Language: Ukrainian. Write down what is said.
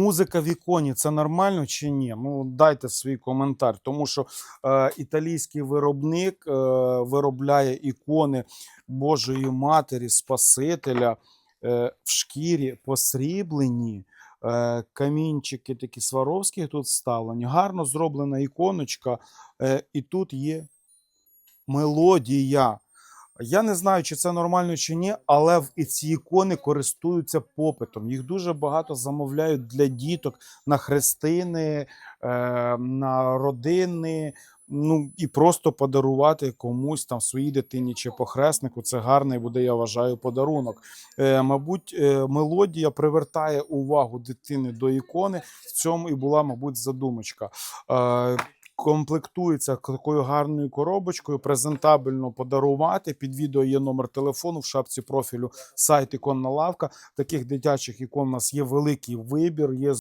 Музика в іконі це нормально чи ні? Ну дайте свій коментар, тому що е, італійський виробник е, виробляє ікони Божої Матері, Спасителя е, в шкірі посріблені. Е, камінчики такі сваровські тут вставлені. Гарно зроблена іконочка, е, і тут є мелодія. Я не знаю, чи це нормально чи ні, але ці ікони користуються попитом. Їх дуже багато замовляють для діток на хрестини, е, на родини. Ну і просто подарувати комусь там своїй дитині чи похреснику. Це гарний буде, я вважаю, подарунок. Е, мабуть, е, мелодія привертає увагу дитини до ікони. В цьому і була, мабуть, задумочка. Е, комплектується такою гарною коробочкою, презентабельно подарувати. Під відео є номер телефону в шапці профілю сайт Іконна лавка. Таких дитячих ікон у нас є великий вибір. Є